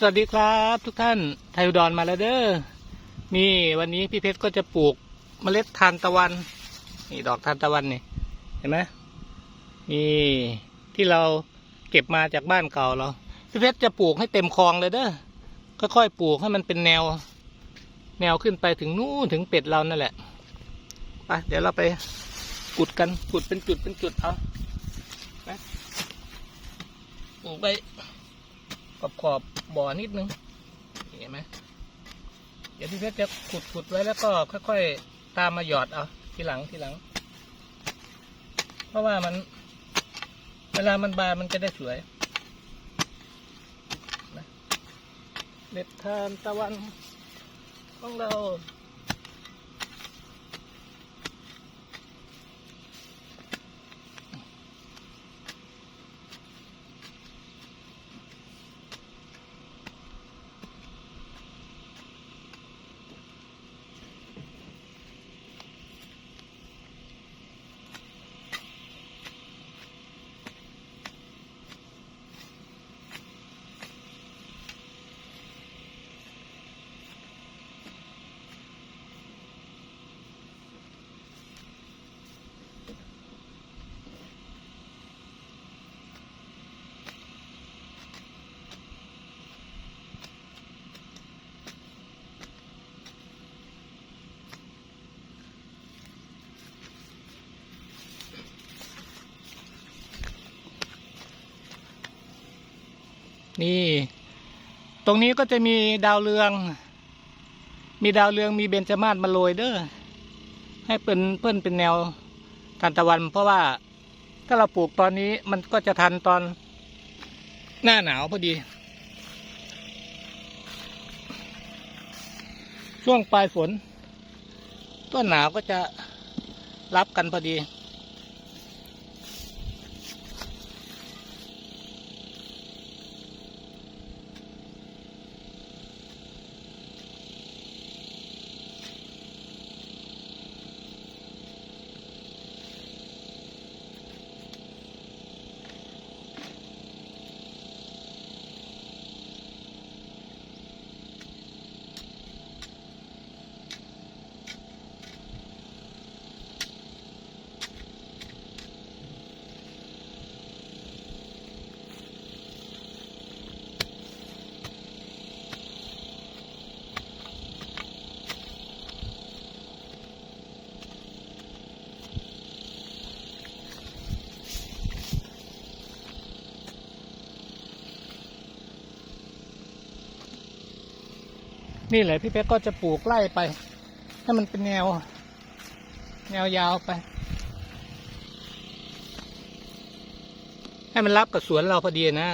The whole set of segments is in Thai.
สวัสดีครับทุกท่านไทยอุดรมาแล้วเด้อนี่วันนี้พี่เพชรก็จะปลูกเมล็ดทานตะวัน นี่ดอกทานตะวันนี่เห็นไหมนี่ที่เราเก็บมาจากบ้านเก่าเราพี่เพชรจะปลูกให้เต็มคลองเลยเด้อค่อยๆปลูกให้มันเป็นแนว แนวขึ้นไปถึงนู่นถึงเป็ดเรานั่นแหละไปเดี๋ยวเราไปขุดกันขุดเป็นจุดเป็นจุดเอานะปลูกไปขอบขอบ บ่อนิดนึงเห็นไหมเดี๋ยวพี่เพชรจะขุดขุดไว้แล้วก็ค่อยๆตามมาหยอดเอาทีหลังทีหลัง เพราะว่ามัน เวลามันบานมันจะได้สวยนะเล็ดทานตะวันของเรา นี่ ตรงนี้ก็จะมีดาวเรือง มีดาวเรืองมีเบญจมาศมาโรยเด้อให้เป็นเพื่อนเป็นแนวทานตะวัน เพราะว่าถ้าเราปลูกตอนนี้มันก็จะทันตอนหน้าหนาวพอดี ช่วงปลายฝน ต้นหนาวก็จะรับกันพอดี นี่แหละพี่เพชรก็จะปลูกไล่ไป ให้มันเป็นแนว แนวยาวไป ให้มันรับกับสวนเราพอดีนะ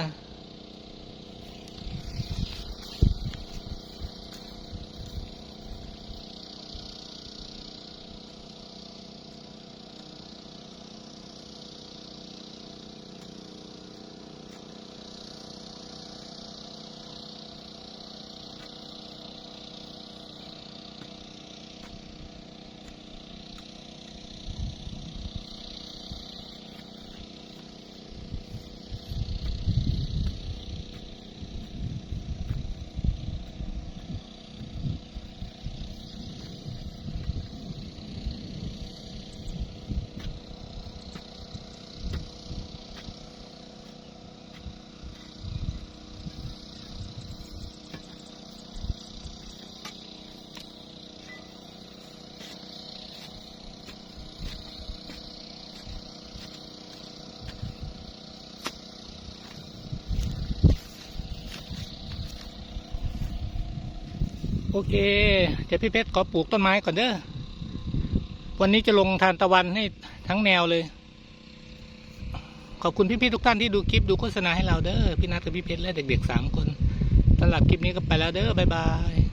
โอเค เดี๋ยวพี่เพชรขอปลูกต้นไม้ก่อนเด้อ วันนี้จะลงทานตะวันให้ทั้งแนวเลย ขอบคุณพี่ๆทุกท่านที่ดูคลิปดูโฆษณาให้เราเด้อ พี่นัทกับพี่เพชรและเด็กๆสามคนสำหรับคลิปนี้ก็ไปแล้วเด้อ บ๊ายบาย